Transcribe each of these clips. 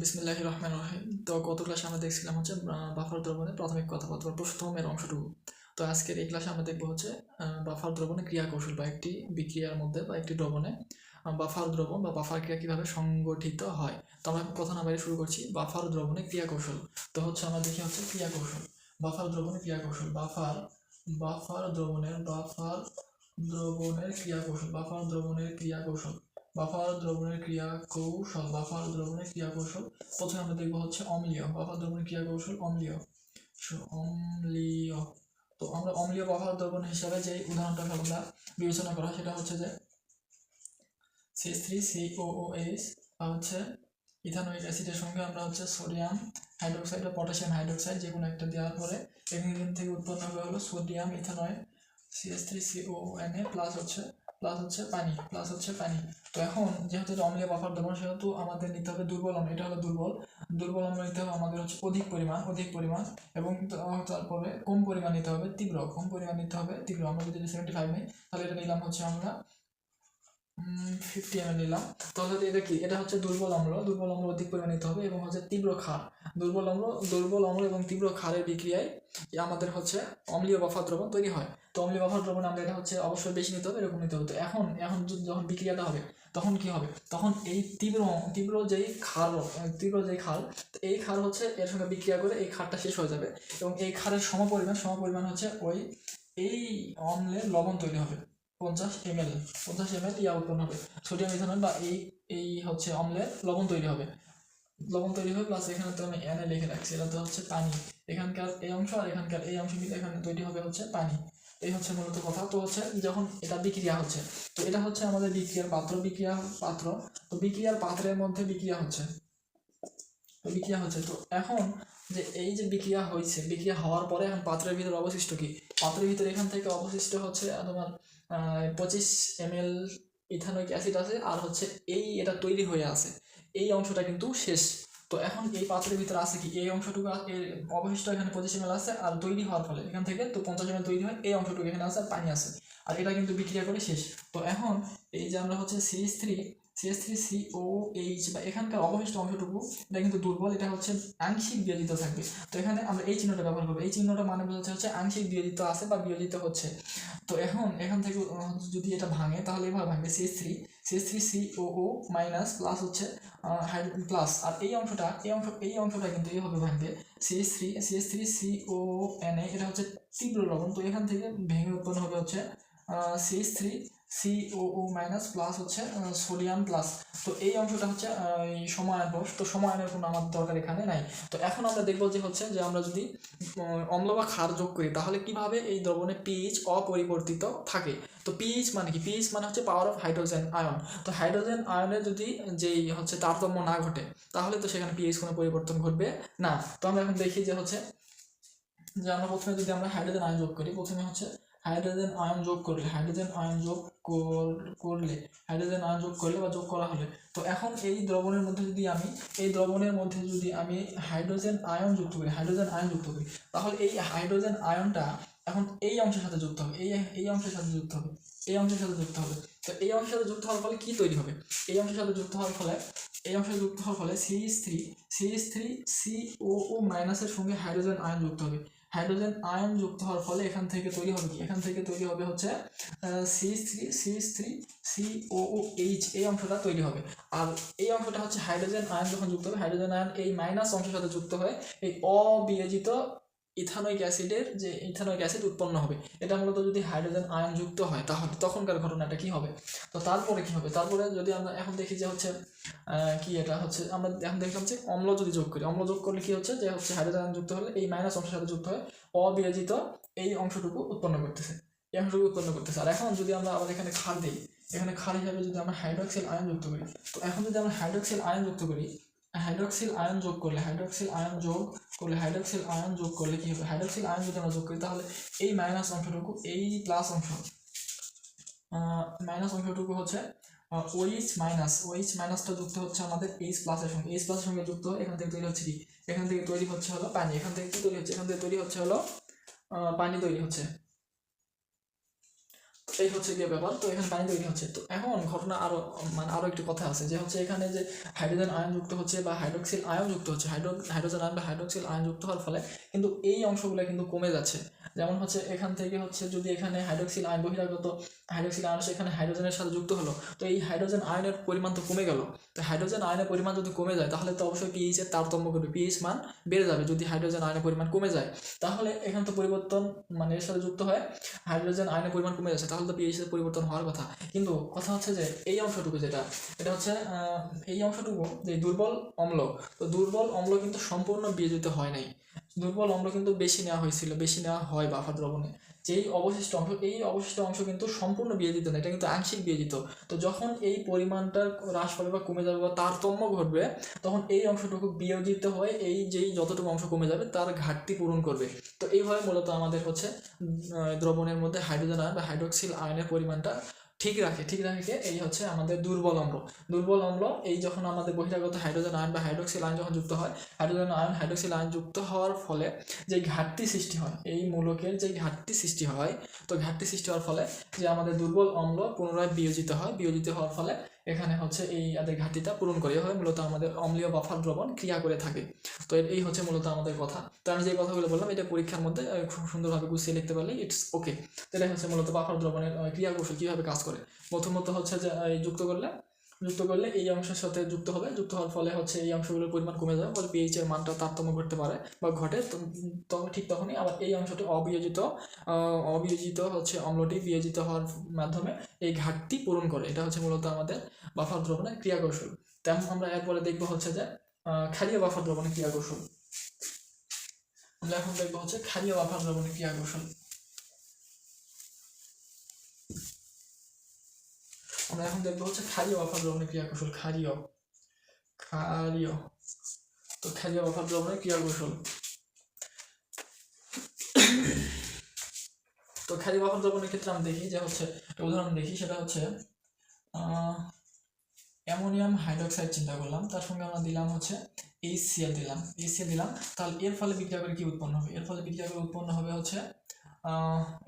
বিসমিল্লাহ রহমান রহিম। তো গত ক্লাসে আমরা দেখছিলাম হচ্ছে বাফার দ্রবণের প্রাথমিক কথাবার্তা প্রথমের অংশটুকু। তো আজকের এই ক্লাসে আমরা দেখব হচ্ছে বাফার দ্রবণের ক্রিয়া কৌশল বা একটি বিক্রিয়ার মধ্যে বা একটি দ্রবণে বাফার দ্রবণ বা বাফার ক্রিয়া কীভাবে সংগঠিত হয়। তো আমরা কথা না বাইরে শুরু করছি, বাফার দ্রবণের ক্রিয়া কৌশল তো হচ্ছে আমরা দেখি হচ্ছে ক্রিয়া কৌশল বাফার দ্রবণের ক্রিয়া কৌশল বাফার বাফার দ্রবণের বাফার দ্রবণের ক্রিয়া কৌশল বাফার দ্রবণের ক্রিয়া কৌশল বাফার দ্রবণের ক্রিয়া কৌশল, বাফার দ্রবণের ক্রিয়া কৌশল। প্রথমে আমরা দেখব হচ্ছে অম্লীয়। বাফার দ্রবণের ক্রিয়া কৌশল অম্লীয়। অম্লীয়। তো আমরা অম্লীয় বাফার দ্রবণ হিসাবে যে উদাহরণটা আমরা বিবেচনা করা, সেটা হচ্ছে যে C three C O H বা হচ্ছে ইথানোইক অ্যাসিডের সঙ্গে আমরা হচ্ছে সোডিয়াম হাইড্রোক্সাইড বা পটাশিয়াম হাইড্রোক্সাইড যে কোনো একটা দেওয়ার পরে এখান থেকে উৎপন্ন হলো sodium ethanoate CS three CO N A plus হচ্ছে প্লাস হচ্ছে পানি প্লাস হচ্ছে পানি। তো এখন যেহেতু এটা অম্লীয় বাফার দ্রবণ সেহেতু আমাদের নিতে হবে দুর্বল অম্ল, এটা হলো দুর্বল। দুর্বল অম্ল নিতে হবে আমাদের হচ্ছে অধিক পরিমাণ অধিক পরিমাণ, এবং তারপরে কম পরিমাণ নিতে হবে, তীব্র কম পরিমাণ নিতে হবে, তীব্র আমরা যদি সেভেন্টি ফাইভ নিই, তাহলে এটা নিলাম হচ্ছে আমরা ফিফটি এম নিলাম। তাহলে এটা কি? এটা হচ্ছে দুর্বল অম্ল। দুর্বল অম্ল অধিক পরিমাণ নিতে হবে এবং হচ্ছে তীব্র ক্ষার। দুর্বল অম্ল দুর্বল অম্ল এবং তীব্র ক্ষারের বিক্রিয়ায় আমাদের হচ্ছে অম্লীয় বাফার দ্রবণ তৈরি হয়। তো অম্লীয় বাফার দ্রবণ আমরা এটা হচ্ছে অবশ্যই বেশি নিতে হবে এরকম নিতে হবে। তো এখন এখন যখন বিক্রিয়াটা হবে তখন কি হবে? তখন এই তীব্র তীব্র যেই আহ, তীব্র যেই তো এই ক্ষার হচ্ছে এর সঙ্গে বিক্রিয়া করে এই ক্ষারটা শেষ হয়ে যাবে এবং এই ক্ষারের সমপরিমাণ সমপরিমাণ হচ্ছে ওই এই অম্লের লবণ তৈরি হবে। পঞ্চাশ এম এল পঞ্চাশ এম এল ইয়া উৎপন্ন হবে। সোডিয়াম ইথানল বা এই এই হচ্ছে অম্লের লবণ তৈরি হবে। লবণ তৈরি হবে প্লাস এখানে তো আমি এনে লিখে রাখছি, এটা তো হচ্ছে পানি। এখানকার এই অংশ আর এখানকার এই অংশ মিলে এখানে তৈরি হবে হচ্ছে পানি। এই হচ্ছে মূলত কথা। তো হচ্ছে যখন এটা বিক্রিয়া হচ্ছে, তো এটা হচ্ছে আমাদের বিক্রিয়ার পাত্র, বিক্রিয়া পাত্র। তো বিক্রিয়ার পাত্রের মধ্যে বিক্রিয়া হচ্ছে। বিক্রিয়া হচ্ছে। তো এখন যে এই যে বিক্রিয়া হয়েছে বিক্রিয়া হওয়ার পরে এখন পাত্রের ভিতরে অবশিষ্ট কি? পাত্রের ভিতরে এখান থেকে অবশিষ্ট হচ্ছে তোমার পঁচিশ এম এল ইথানোইক অ্যাসিড আছে, আর হচ্ছে এই এটা তৈরি হয়ে আছে। এই অংশটা কিন্তু শেষ। তো এখন এই পাত্রের ভিতরে আছে কি? এই অংশটুকু অবশিষ্ট এখানে পঁচিশ এম আছে, আর তৈরি হওয়ার ফলে এখান থেকে তো পঞ্চাশ এম তৈরি হয়, এই অংশটুকু এখানে আছে, আর পানি আছে। আর এটা কিন্তু বিক্রিয়া করে শেষ। তো এখন এই যে আমরা হচ্ছে CS three CS three C O H বা এখানকার অবশিষ্ট অংশটুকু, এটা কিন্তু দুর্বল, এটা হচ্ছে আংশিক বিয়োজিত থাকবে। তো এখানে আমরা এই চিহ্নটা ব্যবহার করব। এই চিহ্নটা মানে বোঝাচ্ছে হচ্ছে আংশিক বিয়োজিত আছে বা বিয়োজিত হচ্ছে। তো এখন, এখান থেকে যদি এটা ভাঙে, তাহলে এভাবে ভাঙবে CS three CS three C O O minus plus হচ্ছে প্লাস আর এই অংশটা, এই অংশ, এই অংশটা কিন্তু এইভাবে ভাঙবে। CS three CS three C O N A এটা হচ্ছে তীব্র লবণ। তো এখান থেকে ভেঙে উৎপন্ন হবে হচ্ছে CS three C O O minus plus হচ্ছে সোডিয়াম প্লাস তো এই অংশটা হচ্ছে সমায়ন বস তো সমায়নের কোনো আমার দরকার এখানে নাই। তো এখন আমরা দেখব যে হচ্ছে যে আমরা যদি অম্ল বা ক্ষার যোগ করি, তাহলে কীভাবে এই দ্রবণে পিএইচ অপরিবর্তিত থাকে? তো পিএইচ মানে কি? পিএইচ মানে হচ্ছে পাওয়ার অফ হাইড্রোজেন আয়ন তো হাইড্রোজেন আয়নের যদি যেই হচ্ছে তারতম্য না ঘটে, তাহলে তো সেখানে পিএইচ কোনো পরিবর্তন ঘটবে না। তো আমরা এখন দেখি যে হচ্ছে, যে আমরা প্রথমে যদি আমরা হাইড্রোজেন আয়ন যোগ করি, প্রথমে হচ্ছে হাইড্রোজেন আয়ন যোগ করলে, হাইড্রোজেন আয়ন যোগ কর- করলে, হাইড্রোজেন আয়ন যোগ করলে বা যোগ করা হলে। তো এখন এই দ্রবণের মধ্যে যদি আমি, এই দ্রবণের মধ্যে যদি আমি হাইড্রোজেন আয়ন যুক্ত করি, হাইড্রোজেন আয়ন যুক্ত করি, তাহলে এই হাইড্রোজেন আয়নটা এখন এই অংশের সাথে যুক্ত হবে, এই এই অংশের সাথে যুক্ত হবে, এই অংশের সাথে যুক্ত হবে। তো এই অংশের সাথে যুক্ত হওয়ার ফলে কি তৈরি হবে? এই অংশের সাথে যুক্ত হওয়ার ফলে এই অংশে যুক্ত হওয়ার ফলে CS three CS three C O O মাইনাসের সঙ্গে হাইড্রোজেন আয়ন যুক্ত হবে। হাইড্রোজেন আয়ন যুক্ত হওয়ার ফলে এখান থেকে তৈরি হবে কি? এখান থেকে তৈরি হবে হচ্ছে CS three CS three C O O H, এই অংশটা তৈরি হবে। আর এই অংশটা হচ্ছে হাইড্রোজেন আয়ন যখন যুক্ত হবে, হাইড্রোজেন আয়ন এই মাইনাস অংশের সাথে যুক্ত হয়ে এই অবিয়োজিত ইথানোইক অ্যাসিডের যে ইথানোইক অ্যাসিড উৎপন্ন হবে, এটা মূলত যদি হাইড্রোজেন আয়ন যুক্ত হয়, তাহলে তখনকার ঘটনাটা কি হবে? তো তারপরে কি হবে? তারপরে যদি আমরা এখন দেখি যে হচ্ছে কি এটা হচ্ছে, আমরা এখন দেখলাম যে অম্ল যদি যোগ করি। অম্ল যোগ করলে কি হচ্ছে? যে হচ্ছে হাইড্রোজেন আয়ন যুক্ত হলে এই মাইনাস অংশের সাথে যুক্ত হয়ে অবিয়োজিত এই অংশটুকু উৎপন্ন করতেছে, এই অংশটুকু উৎপন্ন করতেছে। আর এখন যদি আমরা আবার এখানে ক্ষার দিই, এখানে ক্ষার হিসাবে যদি আমরা হাইড্রোক্সিল আয়ন যুক্ত করি, তো এখন যদি আমরা হাইড্রোক্সিল আয়ন যুক্ত করি হাইড্রোক্সিল আয়ন যোগ করলে হাইড্রোক্সিল আয়ন যোগ করলে হাইড্রোক্সিল আয়ন যোগ করলে কি হবে? হাইড্রোক্সিল আয়ন যদি আমরা যোগ করি, তাহলে এই মাইনাস অংশটুকু, এই প্লাস অংশ মাইনাস অংশটুকু হচ্ছে ওইচ মাইনাস ওইচ মাইনাসটা যুক্ত হচ্ছে আমাদের এইচ প্লাসের সঙ্গে। এইচ প্লাসের সঙ্গে যুক্ত এখান থেকে তৈরি হচ্ছে কি? এখান থেকে তৈরি হচ্ছে হলো পানি। এখান থেকে কি তৈরি হচ্ছে? এখান থেকে তৈরি হচ্ছে হলো পানি তৈরি হচ্ছে। এই হচ্ছে গিয়ে ব্যাপার। তো এখানে পানি তৈরি হচ্ছে। তো এখন ঘটনা আরও মানে আরও একটি কথা আছে যে হচ্ছে এখানে যে হাইড্রোজেন আয়ন যুক্ত হচ্ছে বা হাইড্রোক্সিল আয়ন যুক্ত হচ্ছে হাইড্রো হাইড্রোজেন আয়ন বা হাইড্রোক্সিল আয়ন যুক্ত হওয়ার ফলে কিন্তু এই অংশগুলো কিন্তু কমে যাচ্ছে। যেমন হচ্ছে এখান থেকে হচ্ছে যদি এখানে হাইড্রোক্সিল আয়ন বহিরাগত হাইড্রোক্সিল আয়ন সেখানে হাইড্রোজেনের সাথে যুক্ত হলো, তো এই হাইড্রোজেন আয়নের পরিমাণ তো কমে গেল। তো হাইড্রোজেন আয়নের পরিমাণ যদি কমে যায়, তাহলে তো অবশ্যই পিএইচ এর তারতম্য করবে। পিএইচ মান বেড়ে যাবে যদি হাইড্রোজেন আয়নের পরিমাণ কমে যায়। তাহলে এখানে তো পরিবর্তন মানে এর সাথে যুক্ত হয় হাইড্রোজেন আয়নের পরিমাণ কমে যাচ্ছে। তাহলে তো পিএইচ এর পরিবর্তন হওয়ার কথা। কিন্তু কথা হচ্ছে যে, এই অংশটুকু যেটা এটা হচ্ছে এই অংশটুকু যে দুর্বল অম্ল, তো দুর্বল অম্ল কিন্তু সম্পূর্ণ বিয়োজিত হয় নাই। দুর্বল অম্ল কিন্তু বেশি নেওয়া হয়েছিল, বেশি নেওয়া হয় বাফার দ্রবণে। যেই অবশিষ্ট অংশ, এই অবশিষ্ট অংশ কিন্তু সম্পূর্ণ বিয়োজিত না, এটা কিন্তু আংশিক বিয়োজিত তো যখন এই পরিমাণটা হ্রাস পাবে বা কমে যাবে বা তারতম্য ঘটবে, তখন এই অংশটুকু বিয়োজিত হয়ে, এই যেই যতটুকু অংশ কমে যাবে, তার ঘাটতি পূরণ করবে। তো এইভাবে মূলত আমাদের হচ্ছে দ্রবণের মধ্যে হাইড্রোজেন আয়ন বা হাইড্রোক্সিল আয়নের পরিমাণটা ঠিক রাখে ঠিক রাখে, এই হচ্ছে আমাদের দুর্বল অম্ল। দুর্বল অম্ল, এই যখন আমাদের বহিরাগত হাইড্রোজেন আয়ন বা হাইড্রোক্সিল আয়ন যখন যুক্ত হয়, হাইড্রোজেন আয়ন হাইড্রোক্সিল আয়ন যুক্ত হওয়ার ফলে যে ঘাটতি সৃষ্টি হয়, এই মূলকের যে ঘাটতি সৃষ্টি হয়, তো ঘাটতি সৃষ্টি হওয়ার ফলে যে আমাদের দুর্বল অম্ল পুনরায় বিয়োজিত হয়, বিয়োজিত হওয়ার ফলে এখানে হচ্ছে এই এদের ঘাটতিটা পূরণ করে। এভাবে মূলত আমাদের অম্লীয় বাফার দ্রবণ ক্রিয়া করে থাকে। তো এই হচ্ছে মূলত আমাদের কথা। তো আমি যে কথাগুলো বললাম, এটা পরীক্ষার মধ্যে খুব সুন্দরভাবে গুছিয়ে লিখতে পারলে ইটস ওকে তো এটাই হচ্ছে মূলত বাফার দ্রবণের ক্রিয়া কৌশল কীভাবে কাজ করে। প্রথমত হচ্ছে যে যুক্ত করলে যুক্ত করলে এই অংশের সাথে যুক্ত হবে। যুক্ত হওয়ার ফলে হচ্ছে এই অংশগুলোর পরিমাণ কমে যাবে ফলে পিএইচ এর মানটা তারতম্য ঘটতে পারে বা ঘটে। তো তখন ঠিক তখনই আবার এই অংশটি অবিয়োজিত অবিয়োজিত হচ্ছে অম্লটি বিয়োজিত হওয়ার মাধ্যমে এই ঘাটতি পূরণ করে। এটা হচ্ছে মূলত আমাদের বাফার দ্রবণের ক্রিয়া কৌশল তেমন আমরা এরপরে দেখব হচ্ছে যে ক্ষারীয় বাফার দ্রবণের ক্রিয়া কৌশল আমরা এখন দেখব হচ্ছে ক্ষারীয় বাফার দ্রবণের ক্রিয়া আমরা এখন দেখব হচ্ছে ক্ষারীয় বাফার দ্রবণের ক্রিয়া কৌশল ক্ষারীয় ক্ষারীয়। তো ক্ষারীয় বাফার দ্রবণের ক্রিয়া কৌশল তো ক্ষারীয় বাফার দ্রবণের ক্ষেত্রে আমরা দেখি যে হচ্ছে উদাহরণ দেখি, সেটা হচ্ছে অ্যামোনিয়াম হাইড্রোক্সাইড চিন্তা করলাম, তার সঙ্গে আমরা দিলাম হচ্ছে এইচসিএল দিলাম। এইচসিএল দিলাম, তাহলে এর ফলে বিক্রিয়া করে কি উৎপন্ন হবে? এর ফলে বিক্রিয়া করে উৎপন্ন হবে হচ্ছে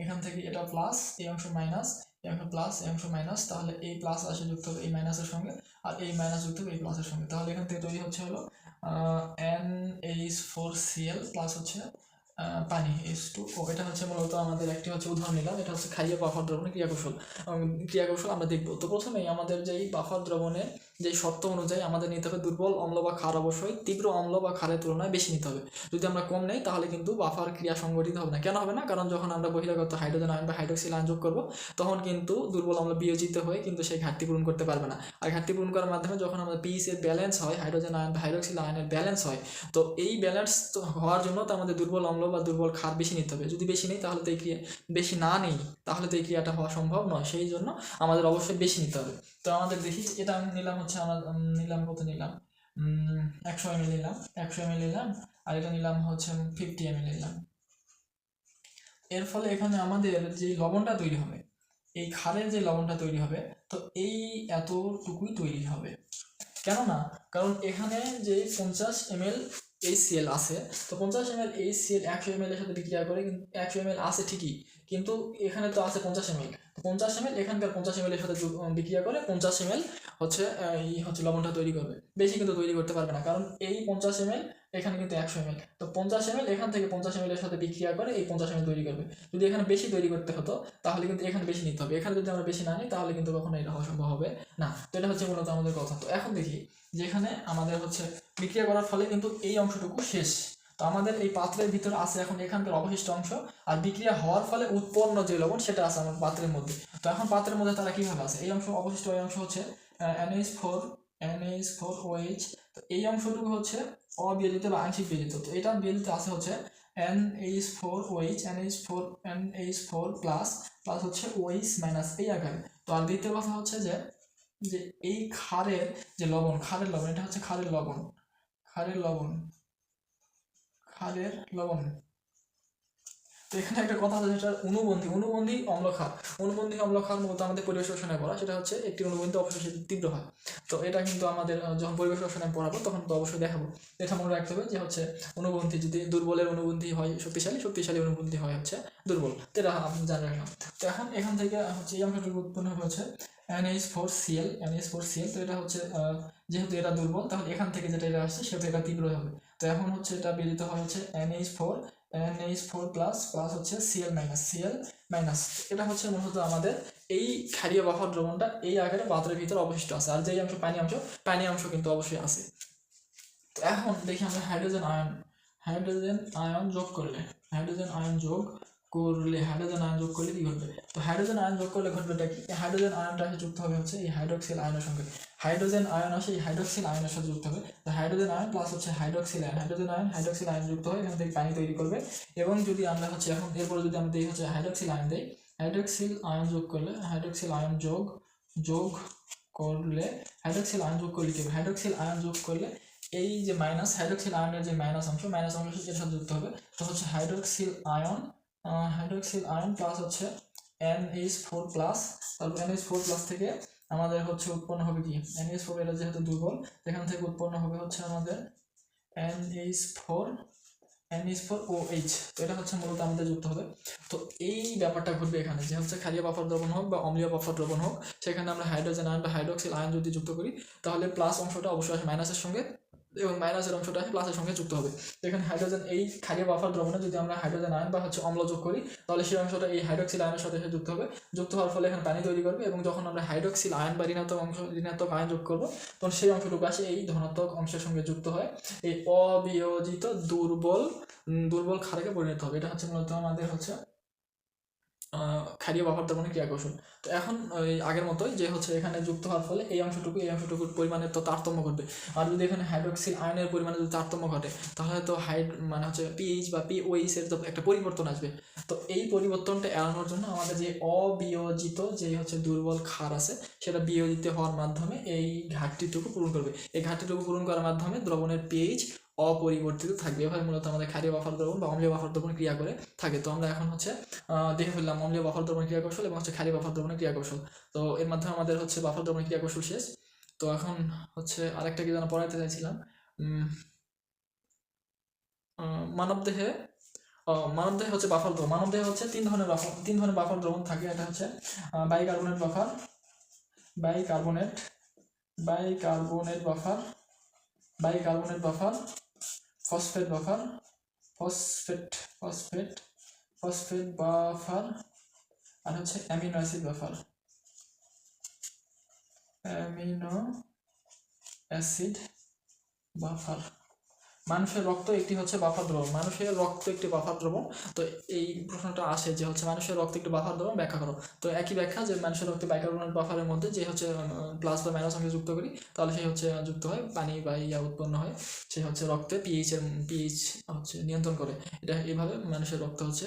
এখান থেকে এটা প্লাস এই অংশ মাইনাস এই অংশ প্লাস এই অংশ মাইনাস তাহলে এই প্লাস আসে যুক্ত হবে এই মাইনাসের সঙ্গে, আর এই মাইনাস যুক্ত হবে এই প্লাসের সঙ্গে। তাহলে এখান থেকে তৈরি হচ্ছে হলো N H four CL plus হচ্ছে পানি এইচ টু ও এটা হচ্ছে মূলত আমাদের একটি হচ্ছে উদাহরণ নিলাম, এটা হচ্ছে খাইয়ে বাফার দ্রবণের ক্রিয়াকৌশল। ক্রিয়াকৌশল আমরা দেখব। তো প্রথমেই আমাদের যেই বাফার দ্রবণে যে শর্ত অনুযায়ী আমাদের নিতে হবে দুর্বল অম্ল বা ক্ষার অবশ্যই। তীব্র অম্ল বা ক্ষারের তুলনায় বেশি নিতে হবে। যদি আমরা কম নেই, তাহলে কিন্তু বাফার ক্রিয়া সংগঠিত হবে না। কেন হবে না? কারণ যখন আমরা বহিরাগত হাইড্রোজেন আয়ন বা হাইড্রোক্সিল আয়ন যোগ করব, তখন কিন্তু দুর্বল অম্ল বিয়োজিত হয়ে কিন্তু সেই ঘাটতি পূরণ করতে পারবে না। আর ঘাটতি পূরণ করার মাধ্যমে যখন আমাদের পিএইচ এর ব্যালেন্স হয় হাইড্রোজেন আয়ন বা হাইড্রোক্সিল আয়নের ব্যালেন্স হয়, তো এই ব্যালেন্স হওয়ার জন্য তো আমাদের দুর্বল অম্ল বা দুর্বল ক্ষার বেশি নিতে হবে। যদি বেশি নেই, তাহলে তো এই ক্রিয়া, বেশি না নেই, তাহলে তো এই ক্রিয়াটা হওয়া সম্ভব নয়। সেই জন্য আমাদের অবশ্যই বেশি নিতে হবে। তো আমাদের দেখি, এটা আমি নিলাম আমরা নিলাম কত নিলাম? একশো এম নিলাম। একশো এম নিলাম, আর এটা নিলাম হচ্ছে ফিফটি এম নিলাম। এর ফলে এখানে আমাদের যে লবণটা তৈরি হবে, এই খারের যে লবণটা তৈরি হবে, তো এই এতটুকুই তৈরি হবে। কেননা, কারণ এখানে যে পঞ্চাশ এম এল এইচসিএল আছে। তো পঞ্চাশ এম এল এইচসিএল একশো এম এর সাথে বিক্রিয়া করে একশো এম এল আছে ঠিকই, কিন্তু এখানে তো আছে পঞ্চাশ এম এল পঞ্চাশ এম এল এখানকার পঞ্চাশ এম এল এর সাথে বিক্রিয়া করে পঞ্চাশ এম এল হচ্ছে এই হচ্ছে লবণটা তৈরি করবে। বেশি কিন্তু তৈরি করতে পারবে না, কারণ এই পঞ্চাশ এম এল এখানে কিন্তু একশো এম তো পঞ্চাশ এম এখান থেকে পঞ্চাশ এম এর সাথে বিক্রিয়া করে এই পঞ্চাশ এম তৈরি করবে। যদি এখানে বেশি তৈরি করতে হতো, তাহলে কিন্তু এখানে বেশি নিতে হবে। এখানে যদি আমরা বেশি না নিই, তাহলে কিন্তু কখনো এটা হওয়া সম্ভব হবে না। তো এটা হচ্ছে মূলত আমাদের কথা। তো এখন দেখি যেখানে আমাদের হচ্ছে বিক্রিয়া করার ফলে কিন্তু এই অংশটুকু শেষ। তো আমাদের এই পাত্রের ভিতরে আছে এখন এখানকার অবশিষ্ট অংশ, আর বিক্রিয়া হওয়ার ফলে উৎপন্ন যে লবণ, সেটা আছে আমার পাত্রের মধ্যে। তো এখন পাত্রের মধ্যে তারা কীভাবে আছে? এই অংশ অবশিষ্ট এই অংশ হচ্ছে NH four NH four OH তো এই অংশটুকু হচ্ছে অবিয়োজিত বা আংশিক বিয়োজিত। তো এটা বিয়োজিত আছে হচ্ছে N H four OH N H four N H four plus plus হচ্ছে ওএইচ মাইনাস এই আকারে। তো আর দ্বিতীয় কথা হচ্ছে যে যে এই ক্ষারের যে লবণ, ক্ষারের লবণ, এটা হচ্ছে ক্ষারের লবণ। ক্ষারের লবণ। ক্ষারের লবণ। তো এখানে একটা কথা আছে যেটা অনুবন্ধী অনুবন্ধী অম্লক্ষার অনুবন্ধী অম্লক্ষার মূলত আমাদের পরিবেশ রসায়নে পড়া, সেটা হচ্ছে একটি অনুবন্ধী অবশ্যই তীব্র হয়। তো এটা কিন্তু আমাদের যখন পরিবেশ রসায়নে পড়াবো, তখন তো অবশ্যই দেখাবো। এটা মনে রাখতে হবে যে হচ্ছে অনুবন্ধী যদি দুর্বলের অনুবন্ধী হয়, শক্তিশালী শক্তিশালী অনুবন্ধী হয় হচ্ছে দুর্বল। এটা আপনি জানে রাখলাম। তো এখন এখান থেকে হচ্ছে এই অংশটুকু উৎপন্ন হচ্ছে NH four CL NH four CL তো এটা হচ্ছে যেহেতু এটা দুর্বল, তাহলে এখান থেকে যেটা এটা আসছে, সেহেতু এটা তীব্র হবে। তো এখন হচ্ছে এটা বেরিত হয় হচ্ছে NH four NH four plus plus হচ্ছে সিএল মাইনাস সিএল মাইনাস এটা হচ্ছে মূলত আমাদের এই ক্ষারীয় বাফার দ্রবণটা এই আকারে পাত্রের ভিতরে অবশিষ্ট আছে। আর যেই অংশ পানি অংশ পানি অংশ কিন্তু অবশ্যই আছে। তো এখন দেখি আমরা হাইড্রোজেন আয়ন হাইড্রোজেন আয়ন যোগ করলে হাইড্রোজেন আয়ন যোগ করলে হাইড্রোজেন আয়ন যোগ করলে কি ঘটবে তো হাইড্রোজেন আয়ন যোগ করলে ঘটবেটা কি হাইড্রোজেন আয়নটা যুক্ত হবে হচ্ছে এই হাইড্রোক্সিল আয়নের সঙ্গে হাইড্রোজেন আয়ন আসে এই হাইড্রোক্সিল আয়নের সাথে যুক্ত হবে তো হাইড্রোজেন আয়ন প্লাস হচ্ছে hydroxyl ion hydrogen ion hydroxyl ion যুক্ত হয় এখান থেকে পানি তৈরি করবে এবং যদি আমরা হচ্ছে এখন এরপরে যদি আমরা দিই হচ্ছে হাইড্রোক্সিল আয়ন দেই হাইড্রোক্সিল আয়ন যোগ করলে হাইড্রোক্সিল আয়ন যোগ যোগ করলে হাইড্রোক্সিল আয়ন যোগ করলে কি হাইড্রোক্সিল আয়ন যোগ করলে এই যে মাইনাস হাইড্রোক্সিল আয়নের যে মাইনাস অংশ মাইনাস অংশ এর সাথে যুক্ত হবে তো হচ্ছে hydroxyl ion hydroxyl ion plus হচ্ছে এইচ ফোর প্লাস তারপর এইচ ফোর প্লাস থেকে আমাদের হচ্ছে উৎপন্ন হবে কি? এইচ ফোর এটা যেহেতু দুর্বল, এখান থেকে উৎপন্ন হবে হচ্ছে আমাদের H four N H four O H তো এটা হচ্ছে মূলত আমাদের যুক্ত হবে। তো এই ব্যাপারটা ঘটবে এখানে, যে হচ্ছে ক্ষারীয় বাফার দ্রবণ হোক বা অম্লীয় বাফার দ্রবণ হোক, সেখানে আমরা হাইড্রোজেন আয়ন বা হাইড্রোক্সিল আয়ন যদি যুক্ত করি, তাহলে প্লাস অংশটা অবশ্যই মাইনাসের সঙ্গে এবং মাইনাসের অংশটা প্লাসের সঙ্গে যুক্ত হবে। এখানে হাইড্রোজেন এই ক্ষারীয় বাফার দ্রবণে যদি আমরা হাইড্রোজেন আয়ন বা হচ্ছে অম্ল যোগ করি, তাহলে সেই অংশটা এই হাইড্রোক্সিল আয়নের সাথে যুক্ত হবে। যুক্ত হওয়ার ফলে এখানে পানি তৈরি করবে এবং যখন আমরা হাইড্রোক্সিল আয়ন বা ঋণাত্মক অংশ, ঋণাত্মক আয়ন যোগ করব, তখন সেই অংশটুকু আসে এই ধনাত্মক অংশের সঙ্গে যুক্ত হয়। এই অবিয়োজিত দুর্বল দুর্বল ক্ষারকে পরিণত হবে। এটা হচ্ছে মূলত আমাদের হচ্ছে ক্ষারীয় বাফার দ্রবণের ক্রিয়া কৌশল তো এখন ওই আগের মতোই যে হচ্ছে এখানে যুক্ত হওয়ার ফলে এই অংশটুকু, এই অংশটুকুর পরিমাণে তো তারতম্য ঘটবে। আর যদি এখানে হাইড্রোক্সিল আয়নের পরিমাণে যদি তারতম্য ঘটে, তাহলে তো হাইড মানে হচ্ছে পিএইচ বা পিওইচ এর তো একটা পরিবর্তন আসবে। তো এই পরিবর্তনটা এড়ানোর জন্য আমাদের যে অবিয়োজিত যে হচ্ছে দুর্বল ক্ষার আছে, সেটা বিয়োজিত হওয়ার মাধ্যমে এই ঘাটতিটুকু পূরণ করবে। এই ঘাটতিটুকু পূরণ করার মাধ্যমে দ্রবণের পিএইচ অপরিবর্তিত থাকবে। এভাবে মূলত আমাদের ক্ষারীয় বাফার দ্রবণ বা অম্লীয় বাফার দ্রবণ ক্রিয়া করে থাকে। তো আমরা এখন হচ্ছে দেখে ফেললাম অম্লীয় বাফার দ্রবণ ক্রিয়া কৌশল এবং হচ্ছে ক্ষারীয় বাফার দ্রবণের ক্রিয়া কৌশল। তো এর মাধ্যমে আমাদের হচ্ছে বাফার দ্রবণ ক্রিয়া কৌশল শেষ। তো এখন হচ্ছে আরেকটা কি যেন পড়াইতে চাইছিলাম? উম, আহ, মানবদেহে আহ, মানবদেহে হচ্ছে বাফার দ্রবণ। মানবদেহে হচ্ছে তিন ধরনের বাফার তিন ধরনের বাফার দ্রবণ থাকে। এটা হচ্ছে bicarbonate buffer bicarbonate bicarbonate buffer bicarbonate buffer phosphate buffer phosphate phosphate phosphate buffer আর হচ্ছে amino acid buffer amino acid buffer মানুষের রক্ত একটি হচ্ছে বাফার দ্রবণ। মানুষের রক্ত একটি বাফার দ্রবণ। তো এই প্রশ্নটা আসে যে হচ্ছে মানুষের রক্ত একটি বাফার দ্রবণ ব্যাখ্যা করো। তো একই ব্যাখ্যা যে মানুষের রক্তে বাইকার্বনেট বাফারের মধ্যে যে হচ্ছে প্লাস বা মাইনাস অংশ যুক্ত করি, তাহলে সেই হচ্ছে যুক্ত হয়, পানি বা ইয়া উৎপন্ন হয়। সে হচ্ছে রক্তে পিএইচ এর পিএইচ হচ্ছে নিয়ন্ত্রণ করে। এটা এইভাবে মানুষের রক্ত হচ্ছে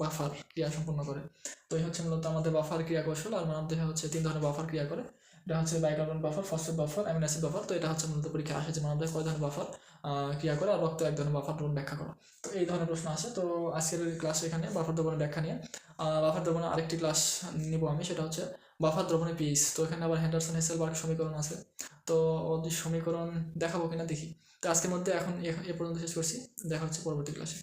বাফার ক্রিয়া সম্পন্ন করে। তো এই হচ্ছে মূলত আমাদের বাফার ক্রিয়া কৌশল আর মানব দেহে হচ্ছে তিন ধরনের বাফার ক্রিয়া করে। এটা হচ্ছে bicarbon buffer, phosphate buffer, amino acid buffer. তো এটা হচ্ছে মূলত পরীক্ষা আসে যে মানব দেহে কয় ধরনের বাফার ক্রিয়া করে, আর রক্ত এক ধরনের বাফার দ্রবণ ব্যাখ্যা করো। তো এই ধরনের প্রশ্ন আসে। তো আজকের ক্লাস এখানে বাফার দ্রবণের ব্যাখ্যা নিয়ে বাফার দ্রবণের আরেকটি ক্লাস নিব আমি, সেটা হচ্ছে বাফার দ্রবণের পিএইচ তো এখানে আবার হ্যান্ডারসন হেসেলবার্গ সমীকরণ আছে। তো ওদের সমীকরণ দেখাবো কিনা দেখি। তো আজকের মধ্যে এখন এ পর্যন্ত শেষ করছি। দেখা হচ্ছে পরবর্তী ক্লাসে